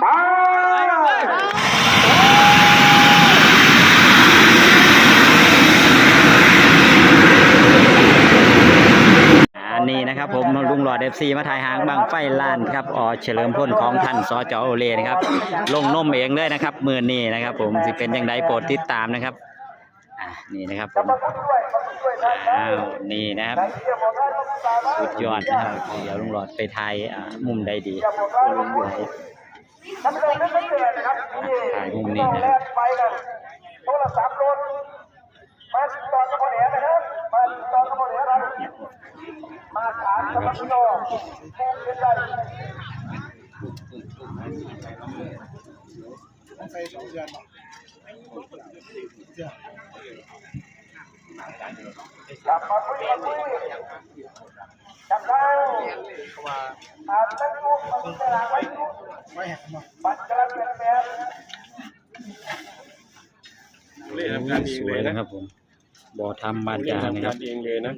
ไปอันนี้นะครับผมลุงหลอดเอฟซีมาถ่ายหางบางไฟล้านครับอ๋อเฉลิมพลของท่านสจโอเลนะครับ ลงนมเองเลยนะครับมือนี้นะครับผมสิเป็นยังไงโปรดติดตามนะครับอ่านี่นะครับผมอ้าวนี่นะครับ สุดยอดนะครับเดี๋ยวลุงหลอดไปถ่ายอ่ามุมใดดีลุงอยู่ไหนท่า นผู้ชมท่นสังเกตนะครับนี่ถ่ายมุมนี้ช่วงนะแรกไปกันโทรศัพท์โดนมาติดต่อกับคนเหนือนะครับมาติดต่อกับคนเหนือเรามาถามกับพี่น้องเป็นไรกลับมาคุยกันคุยจับได้อาจจะรู้มันจะรักไว้ รู้มันจะรักเป็นแบบเล่นทำการเองสเลวยยนะนะครับผม บ่อทำบานเล่นจานะทำคการับรเองเลยนะ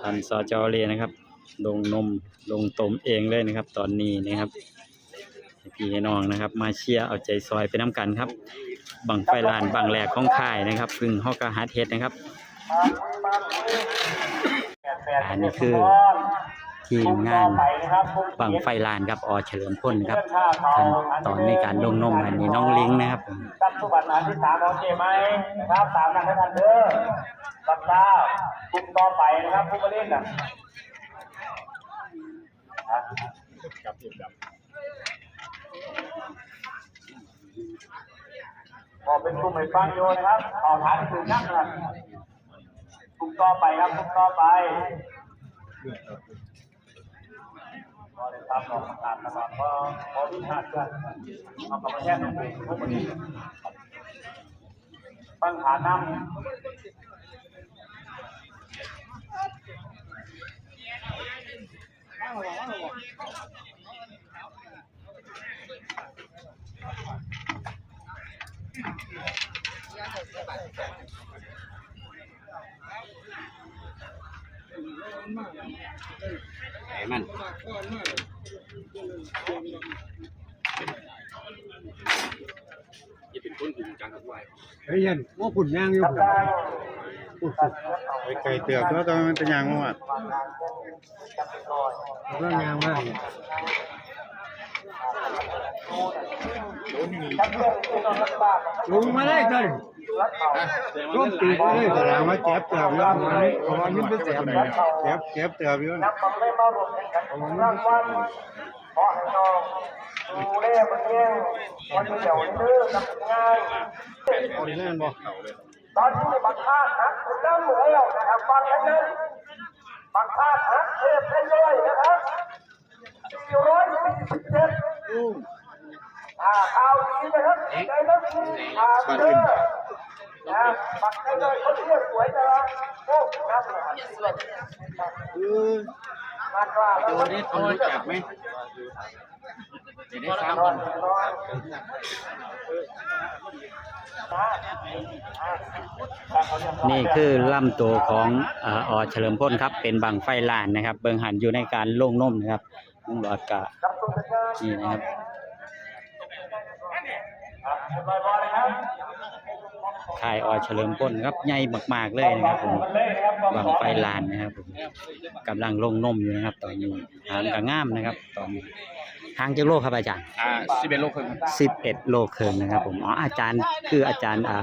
ท่านสจเลนะครับ ลงนมลงตมเองเลยนะครับ ตอนนี้นะครับให้พี่ให้น้องนะครับ มาเชียร์เอาใจซอยไปน้ำกันครับ บังไฟลานบังแหลกของค่ายนะครับพึ่งฮอกกาฮัดเฮ็ดนะครับอันนี้คือ ทีมงานบังไฟลานครับอเฉลิมพลครับขั้นตอนในการลงนมอันนี้น้องลิงนะครับผมตับสุบัติหาที่สามของเจไหมนะครับสามนักให้ทันเด้อตับเจ้ากลุ่มต่อไปนะครับผู้มาเล่นน่ะพอเป็นกลุ่มไอ้ฟังโยนะครับเอาฐานถึงนักนะครับกลุ่มต่อไปครับกลุ่มต่อไป ก็ได้ตามรองประกาศตลอดพราะพอที่ชาติกันเอากลับมาแทนตรงนี้ทุกวันนี้ปัญหานำไอ้ มันอย่าเป็นคนกลุ่มจังกับไหวเฮ้ยยันว่าผุนย่างอยู่กับได้ไปไกลเตือกแล้วตอนมันเป็นยางมั่วเรื่องยางมากจับเรื่อ งที่ต้องรักษาลงมาเลยกันร่มตีไปเลยแสดงว่าเจ็บเตือกเยอะไหมเพราะว่านี่เป็นแสบเจ็บเจ็บเตือกเยอะนับมันไม่มารวมกันรางวัลขอให้น้องดูแลมันเองวันเดียวเลิกทำงานเอาดีแน่นบ่ตอนนี้บังคับนะคุณน้ำเหมือแล้วนะครับฟังให้นั้นบังคับนะเทพให้เลยนะครับ447 นะครับในนั้นคือข่าวเด้อนะบักให้เลยเขาเรียกสวยจังโอ้น่าสวยมากกว่าแล้วตัวนี้เขารู้จักไหมจะได้ทราบกันนี่คือลำตัวของเอ่ออเฉลิมพลครับ เป็นบังไฟลานนะครับ เบิงหันอยู่ในการลงนมนะครับลุงหลอดกะนี่นะครับ ค่ายอเฉลิมพลครับใหญ่มาก ๆ เลยนะครับผมบังไฟลานนะครับผมกำลังลงนมอยู่นะครับ ตอนนี้หางกระง่ามนะครับ ตอนนี้หางจากโลกครับอาจารย์อ่าสิบเอ็ดโลครึ่งสิบเอ็ดโลเคิงนะครับ ผมอ๋ออาจารย์คืออาจารย์อ่า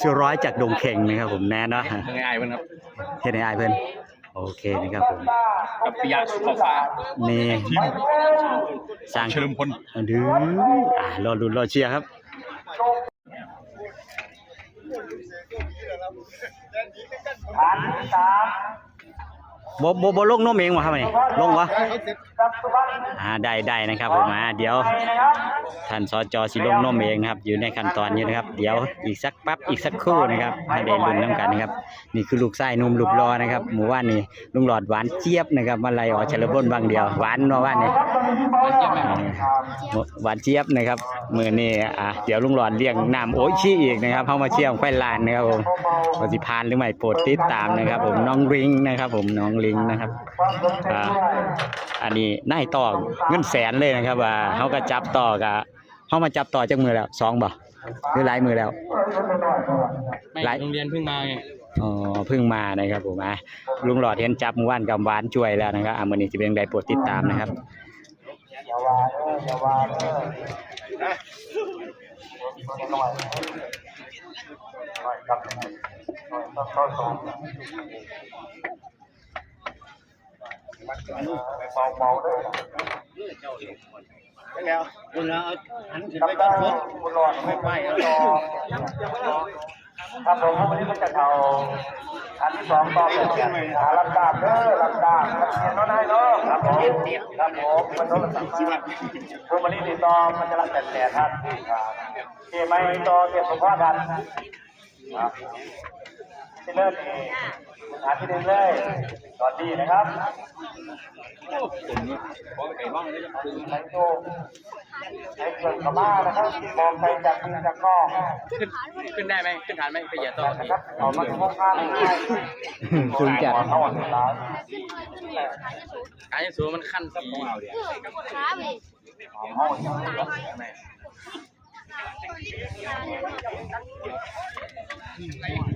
ชื่อร้อยจากดงเข่งนะครับ ผมแน่เนาะเมืองไอ้เพื่อนครับเฮ็ดให้อายเพิ่นโอเคนะครับผมกับปิยะสุขฟ้านี่สร้างเฉลิมพลดื้ออ่ารอลุ้นรอเชียร์ครับ ฐานที่สามบ่บ่บ่ลงนมเองบ่ครับนี่ลงวะกับสุวรรณอ่าได้ได้นะครับผมอ่าเดี๋ยวท่านสจสิลงนมเองนะครับ อยู่ในขั้นตอนนี้นะครับ เดี๋ยวอีกสักแป๊บอีกสักครู่นะครับให้ได้ลุ้นน้ำกันนะครับ นี่คือลูกไส้นมลูกรอนะครับหมู่บ้านนี้ลุงหลอดหวานเจี๊ยบนะครับมาไล่ออเฉลิมพลบางเดียวหวานเนาะว่านนี้ หวานเจี๊ยบนะครับมือนี่อะเดี๋ยวลุงหลอดเลี้ยงน้ำโอ้ยชี้อีกนะครับเข้ามาเชี่ยวไฟลานนะครับผมปฏิพานหรือไม่โปรดติดตามนะครับ ผมน้องริงนะครับ ผมน้องลิงนะครับความสมเด็จอ่าด้วยอันนี้นายต่อเงินแสนเลยนะครับว่าเขาก็จับต่อกะเขามาจับต่อจากมือแล้วสองบ่หรือหลายมือแล้ว ไม่หลาย โรงเรียนเพิ่งมาไงอ๋อเพิ่งมานะครับผมอะลุงหลอดเห็นจับมือว่านกับหวานช่วยแล้วนะครับอะมื้อนี้จะเป็นใดโปรดติดตามนะครับอย่า วาเด้ออย่าวาเด้อหน่อยหน่อยครับหน่อยต้องเข้าสองเบาๆด้วยแล้วคุณแล้วหันขึ้นครับไปได้กันฟุตคุณหลอดไม่ไปแล้วรอ ครับผมวันนี้มันจะเอาอันที่สองต่อไปหาลำดาบเด้อลำดาบครับเรียนน้อยๆเนาะครับผมครับผมมันต้องสัมภาษณ์คือวันนี้ติดต่อมันจะรับแต่แต่ท่านเกี่ยไม่ต่อเกี่ยวกับพ่อกันครับ ที่เลิกนี่หาที่เดินเลยตอนดีนะครับไก่บ้างเลยจะคือใช้โจใช้เกินกับบ้านะครับมองไปจากมือจากนอกขึ้นขึ้นได้ไหมขึ้นฐานไหมไปเหยียดต่อนะครับเอามาข้างง่ายสูงจัดเอาอันร้ายการยังสูงมันขั้นสีเอาอ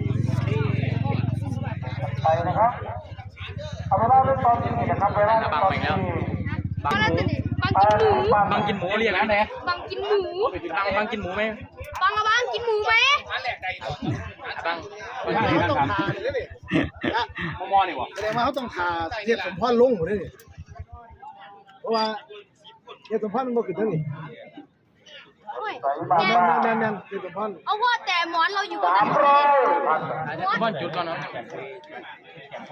นี้ไปนะครับเอาเวลาเล่นตอนนี้นะครับเวลาเล่นตอนนี้บางหมูบังบางกินหมูเรียกนะไหนบังกินหมูบางบางกินหมูไหมบังอะบังกินหมูไหมบางต้องทามอมอนี่วะแสดงว่าเขาต้องทาเทียบสมพรลงหมดเลยนี่เพราะว่าเทียบสมพรมันบ่ขึ้นเท่านี้โอ้ย ใส่บ้างแกบ้างแน่นแน่นเทียบสมพรเอาว่าแต่หมอนเราอยู่บนสานั้มนร้อยบ้านจุดก่อนเนาะ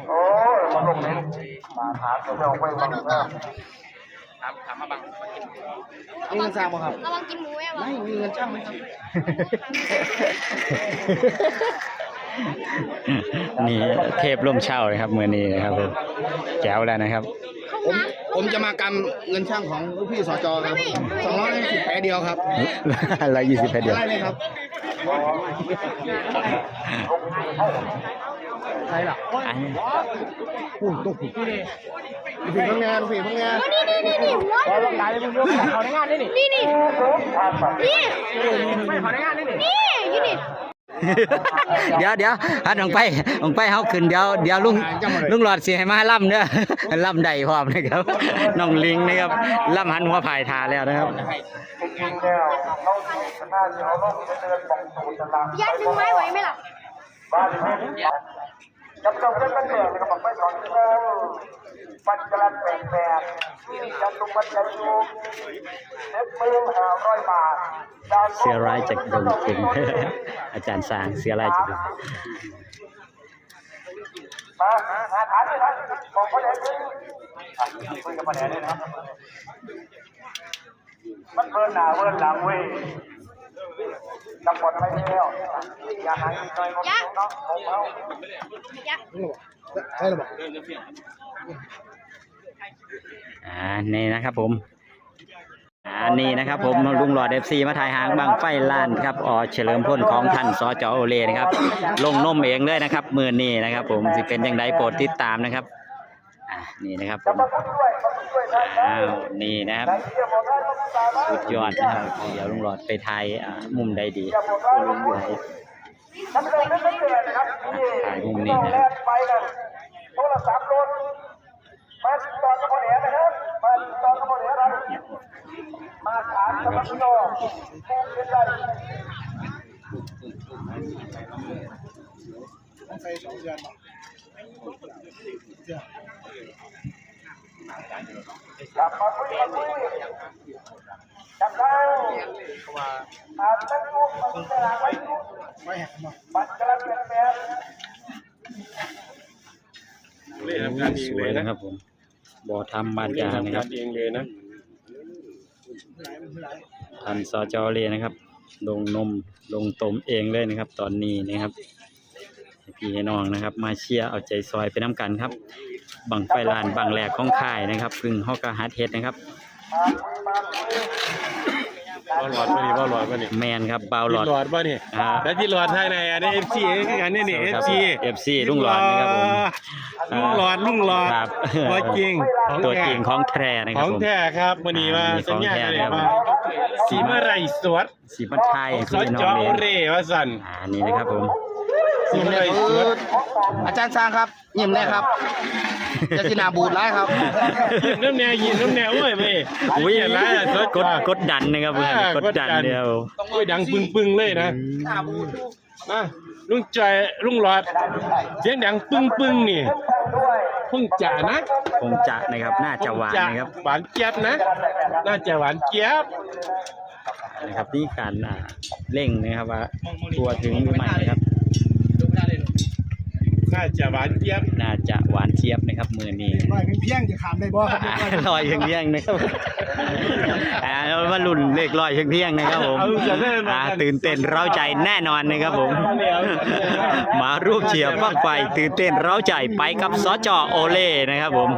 โอ้ยมาลงนี้มาหาตัวเจ้าไว้บ้างนะถามถามมาบางมีเงินสร้างบ่ครับระวังกินหมูไหมวะไม่มีเงินจ้างไหมครับนี่เทพร่มเช่านะครับมือนี้นะครับผมแจ๋วแล้วนะครับผม ผมจะมากำเงินช่างของลูกพี่สจครับสองร้อยสิบแผลเดียวครับร้อยยี่สิบแผ่นเดียวได้เลยครับใครล่ะอันนี้หุ่นตกหุ่นผีพังงานผีพังงานนี่นี่นี่นี่หัวพอลงได้เลยมึงยกเขาในงานนี่นี่นี่นี่นี่ไม่เขาในงานนี่นี่นี่ยี่นี่ เดี๋ยวเดี๋ยวอันลงไปลงไปเฮาขึ้นเดี๋ยวเดี๋ยวลุงลุงหลอดสิให้มาล่ำเด้อล่ำใดพร้อมนะครับน้องลิงนะครับล่ำหันหัวผายทาแล้วนะครับจริงๆแล้วเราถ้าจะเอาลงไปเดินปองสูตรต่างๆยัดดึงไม้ไหวไหมล่ะบ้านนี้กับเราเล่นกันแดดนะครับบอกไม่สอนเออ ปัจจัยแปลกแปลกจะตุปัจจัยอยู่เน็ตมือหาร้อยบาทเสียร้ายจากดงคุณอาจารย์สร้างเสียร้ายจากดงมาหาฐานเลยครับของพ่อแดงคุยกับพ่อแดงเลยนะครับมันเบิร์นหน้าเบิร์นหลังเว้ยจำบทอะไรไม่แล้วอย่าหายใจน้อยน้องผมเอายัดใช่หรือเปล่า อ่านี่นะครับผมอ่านี่นะครับผมลุงหลอดเอฟซีมาถ่ายหางบางไฟล้านครับอ๋อเฉลิมพลของท่านสจโอเลนะครับลงนมเองเลยนะครับมือนี้นะครับ ผมสิเป็นยังไงโปรดติดตามนะครับอ่านี่นะครับผจะมมาพูดด้วยมาพูดด้วยนะอ้าวนี่นะครับใครเที่ยวหมดได้ก็ตามมาสุดยอดนะครับเดี๋ยวลุงหลอดไปถ่ายอ่ามุมใดดีเที่ยวหมดได้ก็พูดท่านเดินเล่นเล่นนะครับนี่ต้องแลกไปเลยโทรศัพท์รถมาตอนกระโดดนะครับมาตอนกระโดดอะไร มาถามกำลังโตแค่เป็นไรใส่สองเดือนกลับมาคุยมาคุยจำได้อาจจะรู้มันจะอะไรไม่แหกมามันกำลังเปลี่ยนแปลงเล่นการเองสเลวยยนะนะครับผม บ่อทำบานยานะครับเองเลยนะท่านสจโอเลนะครับ ลงนมลงตมเองเลยนะครับ ตอนนี้นะครับให้พี่ให้น้องนะครับ มาเชียร์เอาใจซอยไปน้ำกันครับ บังไฟลานบังแหลกของค่ายนะครับพึ่งฮอกกะฮัดเฮ็ดนะครับ มาคุยมาคุยบ่หลอดบ่นี่บ่หลอดบ่นี่แมนครับเบาหลอด หลอดบ่นี่อ่า แล้วที่หลอดทางไหนอันนี้ FC คือกันนี่นี่ครับ FC FC ลุงหลอดนะครับผม ลุงหลอดลุงหลอดครับตัวจริงของตัวแท้จริงของแท้นะคขรับองผมแท้ครับมื้อนี้ว่าอ่ามีสัญญาของแท้เลยครับว่าสีเมื่อไหรสวดสีบัตไทยสอพี่น้จอองเองเรว่าสั่นอ่านี่นะครับผม สีเมื่อไหรสวดอาจารย์สร้างครับยิ้มเลยครับจะสิหนาบูดร้ายครับ ยินน้ำแนวยินน้ำแนวโอ้ยเว้ยอุ้ยเห็นแล้วสดกดกดดันนะครับเพื่อนอ่ากดดันกดดันเดียวโอ้ยดังปึ้งปึ้งๆเลยนะมาลุงจอยลุงหลอดเสียงดังปึ้งปึ้งๆนี่คงจะนะคงจะนะครับ น่าจะหวานนะครับหวานเจี๊ยบนะ น่าจะหวานเจี๊ยบนะครับนี่การอ่าเร่งนะครับว่าทัวร์ถึงหรือไม่นะครับ น่าจะหวานเจี๊ยบน่าจะหวานเจี๊ยบนะครับมือนี้ว่าเพียงจะขามได้บ่ครับอ่าลอยเพียงๆนะครับอ่าแล้วมาลุ่นเลขลอยเพียงๆนะครับผมอ่าตื่นเต้นเร้าใจแน่นอนนะครับผม มารูปเชียร์ฟังไฟตื่นเต้นเร้าใจไปกับสจโอเล่นะครับผม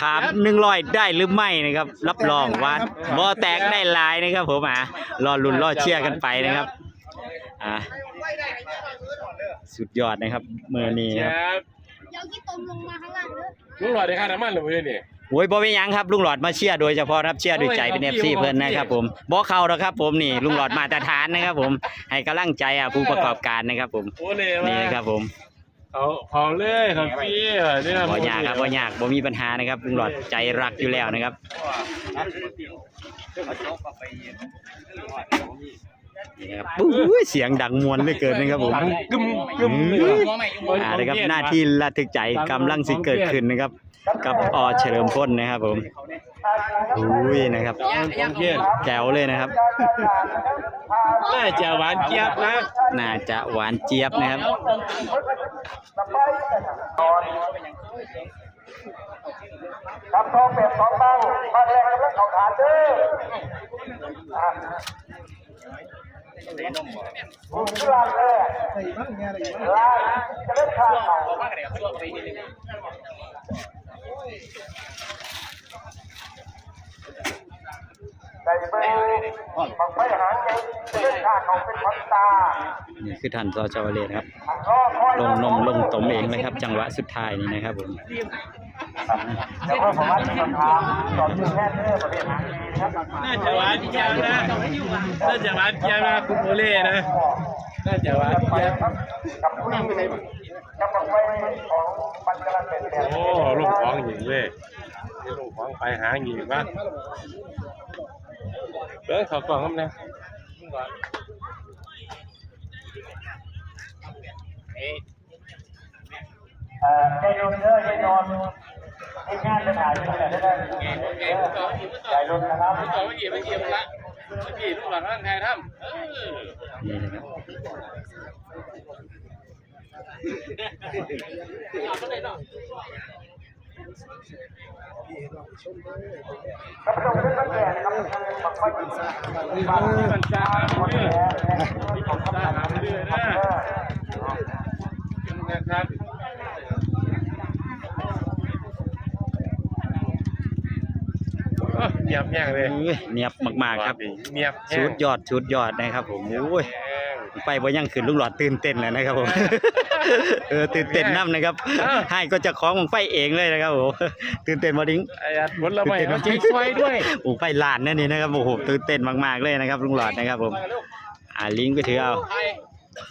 ขามหนึ่งร้อยได้หรือไม่นะครับ รับรองว่าบ่แตกได้หลายนะครับผมอะรอลุ้นรอเชียร์กันไปนะครับอ่า สุดยอดนะครับมือนี้เจี๊คยรับบเดี๋ยวกี่ตมลงมาข้างล่างเลยลุงหลอดได้ค่าน้ำมันหรือไม่เนี่ยโอ้ยบ่เป็นหยังครับลุงหลอดมาเชียร์โดยเฉพาะครับเชียร์ด้วยใจเป็นโอ้เอยฟซีเอาพี่เพิ่นนะครับผมบ่เข้าหรอกครับ ผมนี่ลุงหลอดมาตรฐานนะครับ ผมให้กำลังใจอะผู้ประกอบการนะครับ ผมโอ้เลยนี่ว่านะครับผมเขาเขาเลยครับพี่เนี่ยบ่ยากครับบ่ยากบ่มีปัญหานะครับลุงหลอดใจรักอยู่แล้วนะครับ นี่นะครับปุ้ยเสียงดังมวนเหลือเกินนะครับผมดังกึมกึมเลยอ่านะครับหน้าที่ระทึกใจกำลังสิเกิดขึ้นนะครับ กับอเฉลิมพลนะครับผมอุ้ยนะครับของเพี้ยนแจ๋วเลยนะครับน่าจะหวานเจี๊ยบนะน่าจะหวานเจี๊ยบนะครับครับทองแบบสองเต้าภาคแรกกำลังเข้าฐานเด้อ อะผมชื่อลานแรกลานจะเล่นข้าวเขา ใส่เบอร์บางไฟหางใจจะเล่นข้าวเขาเป็นพันตานี่คือท่านสจวเลนะครับก็คอยลงนมลงตมเองนะครับ จังหวะสุดท้ายนี้นะครับผมเดี๋ยวผมว่าจะถามสอนแค่เรื่องประเด็นหางครับน่าจะหวานเจี๊ยบนะน่าจะหวานเจี๊ยบนะคุณโอเล่นะน่าจะหวานเจี๊ยบกับผู้หญิงกับบังไฟของปันกำลังเป็นแบบโอ้ลูกของหญิงเลยนี่ลูกของไปหาหญิงวะ เบิ้งเขากล่องครับนะเอ่อใจรุนเด้อใจนอนให้งานจะถ่ายที่ไหนได้ได้ใจรุนนะครับเอาเมื่อกี้เมื่อกี้มันละเมื่อกี้ลูกหลานร่างไทยทำเออนี่นะครับกับตรงนี้ก็แก่นะครับบังไฟเป็นสามีบัญชาหามเรือมีบัญชาหามเรือนะนะ เงียบแห้งเลยอุ้ยเนียบมากๆครับ เงียบแห้ชุง ดยอดชุดยอดนะครับผมโอ้ยแห้ง ไปบ่ยังขึ้นลุงหลอดตื่นเต้นแล้วนะครับผมเออตื่นเต้นน้ำนะครับอ้าวให้ก็จะคล้องมึงไฟเองเลยนะครับผมตื่นเต้นบ่ดิ้งไอ้อัดผลไม้เอาใจช่วยด้วยโอ้ไฟลานนั่นนี่นะครับโอ้โหตื่นเต้นมากๆเลยนะครับลุงหลอดนะครับผมอ่าลิงก์ไปถือเอา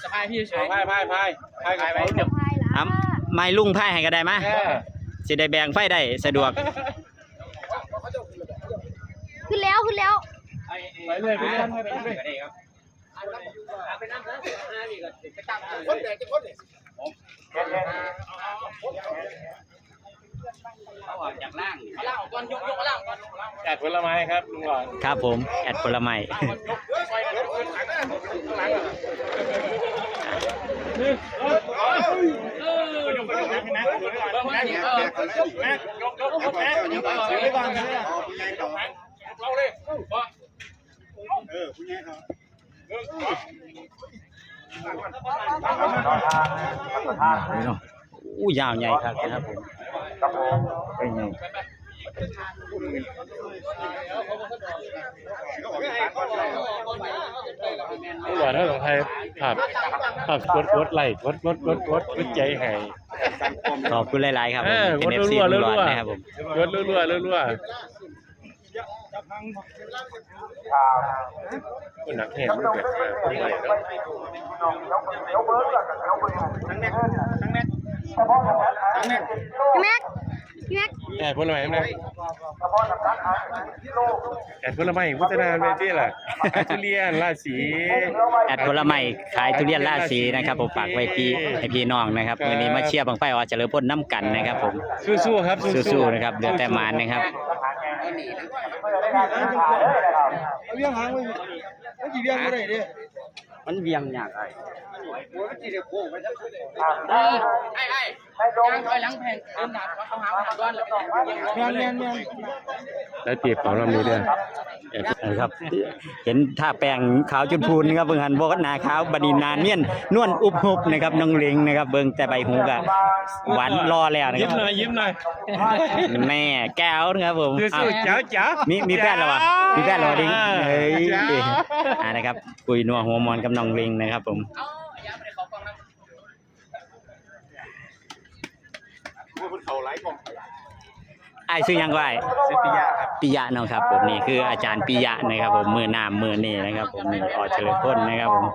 สะพายพี่เฉยพายพายพายพายกับเขาพายละอ้ำไม่ลุงไพ่ให้ก็ได้มะแค่สิได้แบ่งไฟได้สะดวก ขึ้นแล้วขึ้นแล้วไปเลยไปเลยไปเลย แอดผลไม้ครับลุงหลอดครับผมแอดผลไม้อู้ยาวใหญ่ครับนะครับผมครับผมเป็นไงคภาพภาพกดกดไลค์กดกดกดกดกดใจให้ขอบคุณหลาย ๆ ครับผเอมอเป็นกดเอฟซีรัวๆลุงหลรัอวดๆนะครับผมกดรัวๆรัวๆคนหนักแห้งมันเกิดมาคนใหม่เนาะ พี่แม็กพี่แม็ก แอด ผลไม้ไหมแอดผลไม้พัฒนาไปที่ล่ะขายทุเรียนราศีแอดผลไม้ขายทุเรียนราศีนะครับผมฝากไว้พี่ให้พี่น้องนะครับวันนี้มาเชียร์บังไฟออเฉลิมพลน้ำกันนะครับผมสู้ๆครับสู้ๆนะครับเดือดแต่มานนะครับเลี้ยงหางไว้มันกี่เลี้ยงบ่ได้เด้มันเบียงยากไอ้ แม่นแม่นแม่นได้เปรียบของลำนี้เด้อแอดนะครับ เห็นท่าแป้งขาวจุดพูนนะครับเบิ่งหันบอกว่าหนาขาวบัดนีนานเนียนนวลอุบหุบนะครับน้องเล็งนะครับ เบิ่งแต่ใบหูกะหวานรอแล้วนะคยิ้รัมบหน่อยยิ้มหน่อยแม่แก้วนะครับผมสู้อ้าวๆเจ้าๆมีมีแฟนแล้ววะมีแฟนแล้ววะดิงเฮ้ยจ้าอ่านะครับคุยนัวหัวมอนกับน้องลิงนะครับผม ไอ้ายชื่อยังก็ไอ้ปิยะครับปิยะเนาะครับผมนี่คืออาจารย์ปิยะนะครับผมมือหน้ามือนี่นะครับ ผมนี่ออเฉลิมพลนะครับผม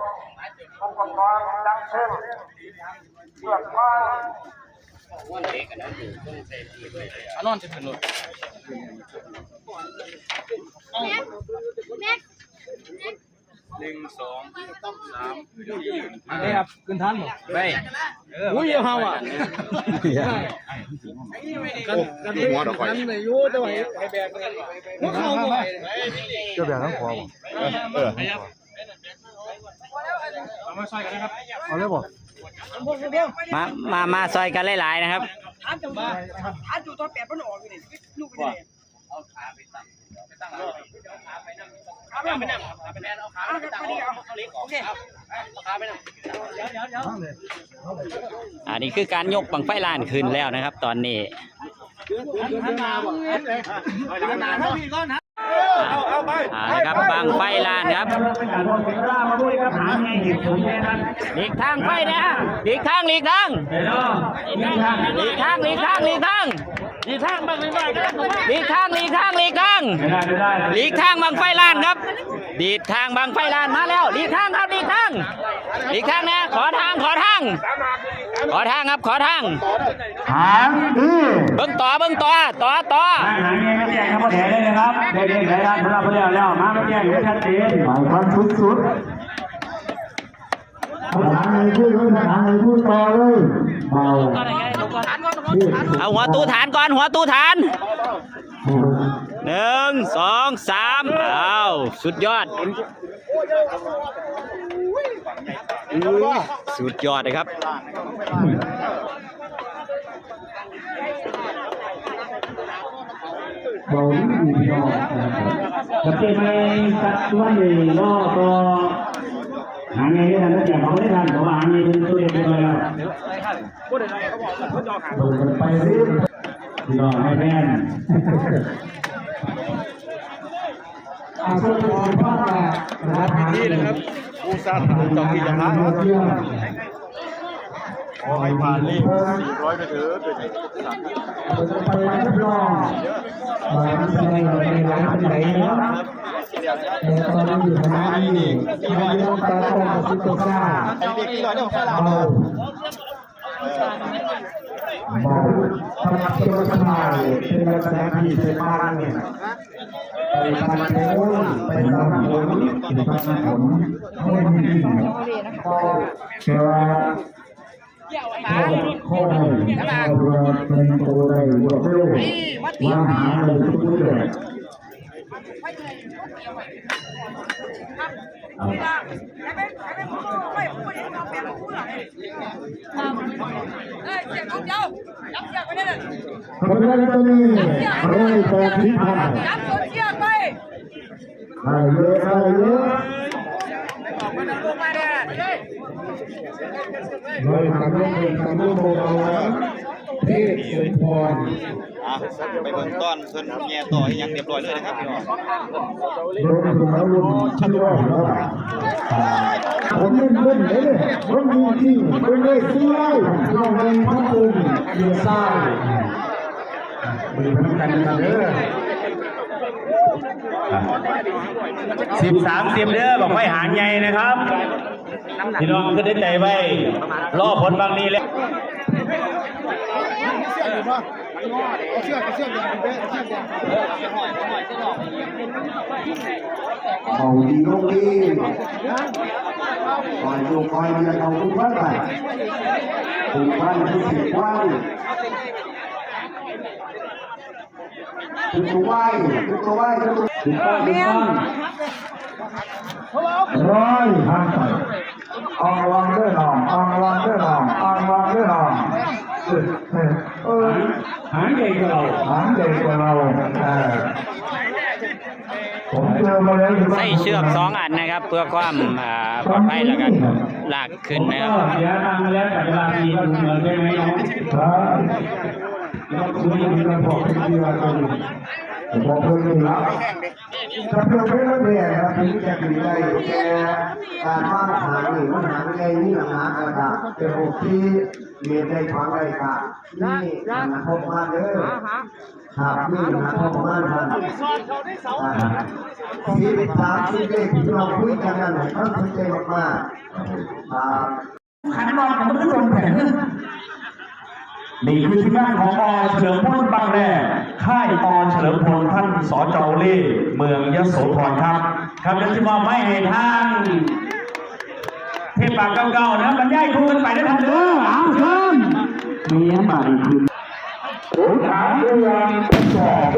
นอนจะเป็นรถแม็กแม็ก ได้ครับขึ้นทันบ่ไปอุ้ยเฮาอะกันกันหัวดอกไฟนั่นน่ะอยู่แต่ว่าให้แบกกันหัวเฮาบ่เจ้าแบบทั้งขวาเออเอาเลยบ่มามามาซอยกันหลายๆนะครับอันนี้ อันนี้คือการยกบังไฟลานขึ้นแล้วนะครับ ตอนนี้อ่านะครับบังไฟลานครับหลีกทางไฟนะหลีกทางหลีกทางหลีกทางหลีกทางหลีกทาง หลีกทางหลีกทางบังไฟลานหลีกทางหลีกทางหลีกทางหลีกทางบังไฟลานครับหลีกทางบังไฟลานมาแล้วหลีกทางครับหลีกทางหลีกทางนะ ขอทางขอทาง ขอทางครับขอทาง หางที่เบิ้งต่อเบิ้งต่อต่อต่อหางเงี้ยไม่แจ้งครับพ่อแถเลยนะครับเด็กๆไหนครับเวลาเพื่อนแล้วมาไม่แจ้งไม่ชัดเจนหมายความสุดๆหางเลยพูดหางเลยพูดต่อเลยเบา เอาหัวตู้ฐานก่อนหัวตู้ฐานหนึ่งสองสามเอาสุดยอดสุดยอดเลยครับเบาดีพี่น้องจะเป็นไปสักวันหนึ่งรอบก็างเงี้ยได้ทันแล้วแต่เขาไม่ได้ทันเพราะว่าหางเงี้ยเป็นตัวเด็กไปแล้วโดนไปเรื่อยพี่น้องให้แม่นอาสุพรพ่อแม่นะครับนี่นะครับอุตสาหกรรมต้องมีอย่างนั้นขอให้ผ่านเลข400ไปเถอะไปรับรองมาที่ไหนในร้านที่ไหนนะครับ แต่ตอนนี้อยู่คณะนี้ที่มาเป้าเบาเบาพระเจ้าสมัยเป็นลักษณะที่เป็นบ้านเนี่ยไปพันเทนไปทำผลไปพันผลไม่มีก็เชื่อว่าข้อหนึ่งเราเป็นตัวใดตัวเร็วว่าหาเลยทุกเรื่อง เพราะฉะนั้นตรงนี้เราไปที่พันจับโซเชียลไปหายเยอะหายเยอะเราทำให้เป็นทำให้โมเอาเทพสุนทรไปเบิ่งต้อนเพิ่นแย่ต่อให้ยังเรียบร้อยเลยนะครับพี่น้องรวมถึงอาวุธที่ว่าเราผมเล่นเล่นเลยเนี่ยรถมีจริงเป็นเลยซื้อไล่พี่น้องเองทั้งปืนเดียวซ้ายมือพันกันกันเด้อ สิบสามสิบเด้อบอกไว้หางใหญ่นะครับพี่น้องก็ได้ใจไว้รอผลบางนี้แล้วเอาดีลงดีคอยดูคอยเดียวเอาทุกวันไปทุกวันทุกสิบวัน ทุกตัวไหวทุกตัวไหวทุกตัวทุกวันทุกวันร้อยพันไปอองวางด้วยหนองอองวางด้วยหนองอองวางด้วยหนองเออเออหางใหญ่กเราหางใหญ่กเราเออผมเจอมาแล้วยู่บ้านใส่เชือกสองอันนะครับ เพื่อความปลอดภัยแล้วก็ลากขึ้นนะครับเดี๋ยวทำแล้วแต่เวลามีก็เหมือนได้ไหมน้อง ครับแล้วคุณมีระบบที่ว่าตรงบอกเพื่อนนี่ละถ้าเพื่อนไม่รู้เนี่ยครับถึงจะดีได้แค่การวางหางนี่มันหางไงนี่หางกระดาเป็นโอที่เรียนได้ฟังได้ค่ะนี่หางพบมาเด้อครับนี่หางพบมาท่านสิบสามสิบเลขที่เราคุยกันนั่นท่านสนใจมากๆขันนอนของทุกคนแผ่น นี่คือที่บ้านของอเฉลิมพลบางแร่ค่ายอเฉลิมพลท่านสจเล่เมืองยโสธรครับ ครับจะมอบไม่ให้ทางเทพปากเก่าๆนะบรรยายคู่กันไปได้ทันเด้อเอาเชิญมีน้ำบาดีคืนผมถามเรื่องสอบ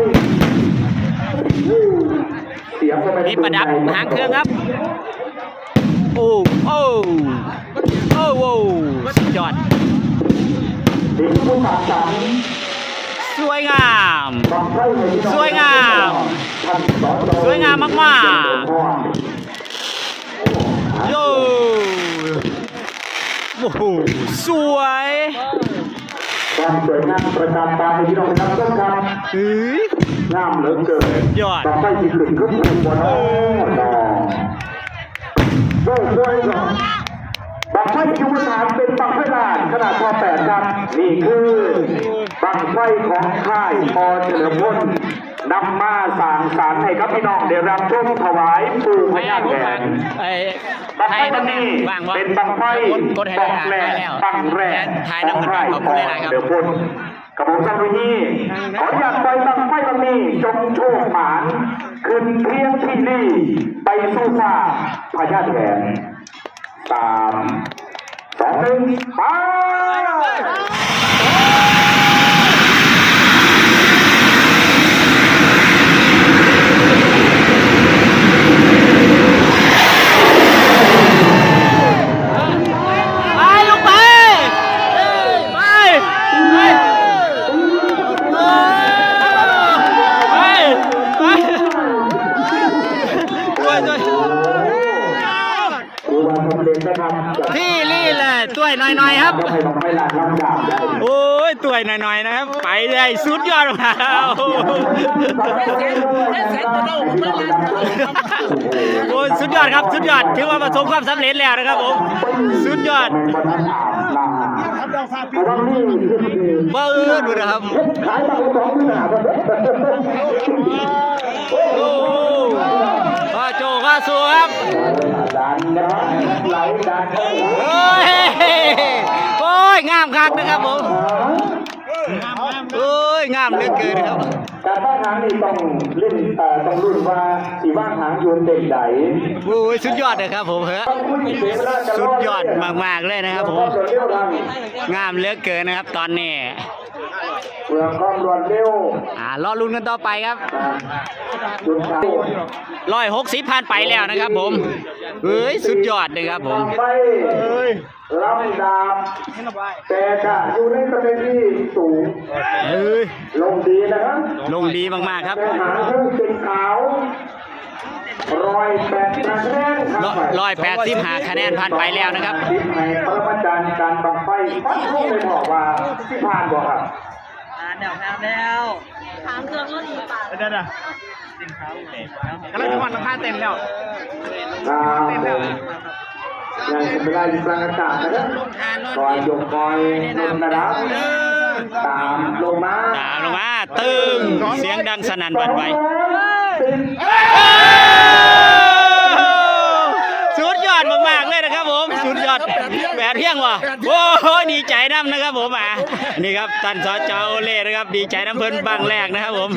เสียงก็ไม่มีประดับหางเครื่องครับโอ้โอ้โอ้โอ้สุดยอด สิ่งผู้ตัดสินสวยงามบังไฟในที่น้องสวยงามท่านสจสวยงามมากโย่โอ้โหสวยความสวยงามประจำตาในที่น้องนะครับต้นครับเฮ้ยงามเหลือเกินยอดบังไฟที่ขึ้นขึ้นขึ้นบนโอ้ดอกโอ้สวยครับบังไฟจุฬาเป็นบังไฟลานขนาดพอแปดครับ นี่คือบังไฟของค่ายพอเฉลิมพลนำมาสางสรรให้กับพี่น้องได้รับชมถวายปู่พญาแถนบังไฟวันนี้เป็นบังไฟกดให้บได้แรกแล้วบังแรกขอบคุณเลยนะครับเดี๋ยวพุ่นกับผมสังวินีขออยากไปบังไฟวันนี้จงโชคหมานขึ้นเพียงที่นี่ไปสู้ฟ้าพญาแถนสามสองหนึ่งไปลูกไป ไป ไป ไป ไปตัวตัว ดูวันสำเร็จนะครับจะ ที่นี่แหละตัวหน่อยๆครับ ให้บังไฟลานลำดับได้ โอ้ยตัวหน่อยๆนะครับ ไปได้ สุดยอดมากโอ้สุดยอดครับสุดยอดถือว่าประสบความสำเร็จแล้วนะครับผมสุดยอดบรรทัดอ่าเอเบอร์ดูนะครับโอ้ข้าโจข้าสูครับดันนะครับไหลดันโอ้ยามเหลือเกินครับการบ้านหางนี่ต้องเล่นเอ่อต้องรุ่นว่าสีบ้านหางโยนเด็กใดโอ้ยสุดยอดเลยครับผมเฮ้ยต้องคุยเสียเวลาจะสุดยอดมากๆเลยนะครับผมรวดเร็วทางงามเหลือเกินนะครับ ตอนนี้ เมืองความรวดเร็วอ่ารอลุ้นกันต่อไปครับนะจุดขายร้อยหกสิบผ่านไปแล้วนะครับ ผมเฮ้ยสุดยอดเลยครับผมไปลำดาบแต่จะอยู่ในประเด็นที่สูงเฮ้ยลงดีนะครับลงดีมากๆครับแต่หางเครื่องสีขาวรอยแปดคะแนนครับร้อยแปดสิบห้าคะแนนผ่านไปแล้วนะครับทิศในปรมาจารย์การบังไฟฟัดลูกเลยบอกว่าที่ผ่านบอกครับ ถามเครื่องรถอีกป่ะครับยังเป็นเวลาอยู่กลางอากาศนะครับก่อนยกคอยลงนะครับตามลงมาตามลงมาตึงเสียงดังสนั่นหวั่นไหวสุดยอดมากๆเลยนะ ครับผมสุดยอดแปดเพียงว่ะโอ้โหดีใจน้ำนะครับผมอะนี่ครับท่านสจโอเล่นะครับ ดีใจน้ำเพิ่นบางแรกนะครับผม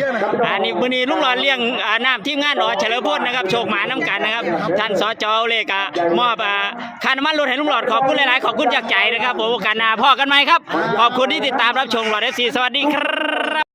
อันนี้มื้อนี้ลุงหลอดเลี้ยงน้ำทีมงานอ๋อเฉลิมพลนะครับโชคหมาน้ำกันนะครับ ท่านสจโอเล่กะมอบอ่าคาน้ำมันรถให้ลุงหลอดขอบคุณหลายๆขอบคุณจากใจนะครับผมกาสหน้าพ่อกันไหมครับ ขอบคุณที่ติดตามรับชมหลอดเอฟซีสวัสดีครับ